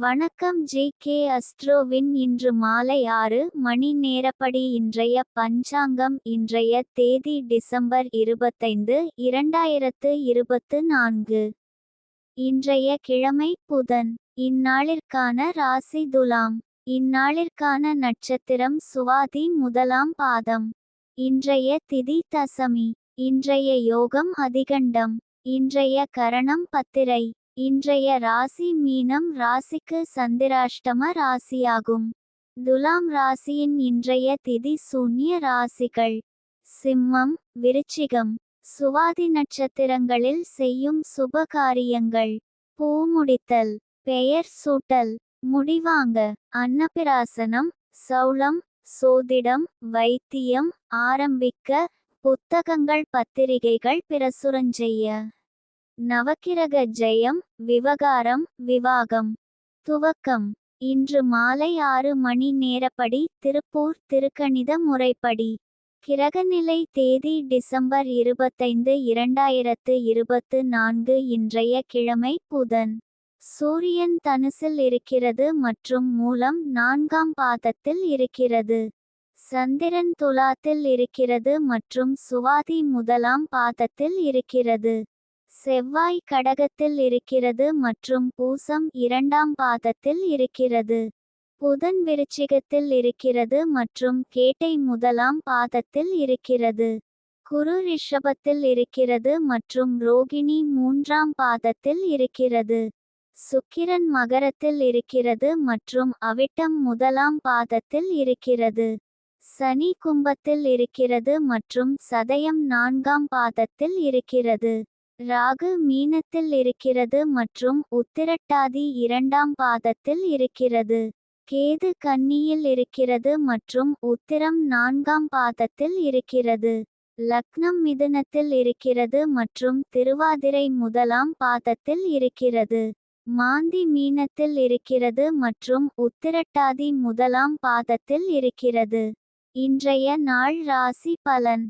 வணக்கம் G K அஸ்ட்ரோவின் இன்று மாலை ஆறு மணி நேரப்படி இன்றைய பஞ்சாங்கம் இன்றைய தேதி டிசம்பர் இருபத்தைந்து இரண்டாயிரத்து இருபத்து நான்கு. இன்றைய கிழமை புதன். இந்நாளிற்கான ராசி துலாம். இந்நாளிற்கான நட்சத்திரம் சுவாதி முதலாம் பாதம். இன்றைய திதி தசமி. இன்றைய யோகம் அதிகண்டம். இன்றைய கரணம் பத்திரை. இன்றைய ராசி மீனம் ராசிக்கு சந்திராஷ்டம ராசியாகும். துலாம் ராசியின் இன்றைய திதி சூன்ய ராசிகள். சிம்மம் விருச்சிகம் சுவாதி நட்சத்திரங்களில் செய்யும் சுப காரியங்கள். பூ முடித்தல் பெயர் சூட்டல் முடிவாங்க. அன்னபிராசனம் சௌளம் சோதிடம் வைத்தியம் ஆரம்பிக்க புத்தகங்கள் பத்திரிகைகள் பிரசுரஞ்செய்ய நவக்கிரக ஜெயம் விவகாரம் விவாகம். துவக்கம். இன்று மாலை ஆறு மணி நேரப்படி திருப்பூர் திருக்கணித முறைப்படி. கிரகநிலை தேதி டிசம்பர் இருபத்தைந்து இரண்டாயிரத்து இருபத்து நான்கு இன்றைய கிழமை புதன். சூரியன் தனுசில் இருக்கிறது மற்றும் மூலம் நான்காம் பாதத்தில் இருக்கிறது. சந்திரன் துலாத்தில் இருக்கிறது மற்றும் சுவாதி முதலாம் பாதத்தில் இருக்கிறது. செவ்வாய் கடகத்தில் இருக்கிறது மற்றும் பூசம் இரண்டாம் பாதத்தில் இருக்கிறது. புதன் விருச்சிகத்தில் இருக்கிறது மற்றும் கேட்டை முதலாம் பாதத்தில் இருக்கிறது. குரு ரிஷபத்தில் இருக்கிறது மற்றும் ரோகிணி மூன்றாம் பாதத்தில் இருக்கிறது. சுக்கிரன் மகரத்தில் இருக்கிறது மற்றும் அவிட்டம் முதலாம் பாதத்தில் இருக்கிறது. சனி கும்பத்தில் இருக்கிறது மற்றும் சதயம் நான்காம் பாதத்தில் இருக்கிறது. ராகு மீனத்தில் இருக்கிறது மற்றும் உத்திரட்டாதி இரண்டாம் பாதத்தில் இருக்கிறது. கேது கன்னியில் இருக்கிறது மற்றும் உத்திரம் நான்காம் பாதத்தில் இருக்கிறது. லக்னம் மிதுனத்தில் இருக்கிறது மற்றும் திருவாதிரை முதலாம் பாதத்தில் இருக்கிறது. மாந்தி மீனத்தில் இருக்கிறது மற்றும் உத்திரட்டாதி முதலாம் பாதத்தில் இருக்கிறது. இன்றைய நாள் ராசி பலன்.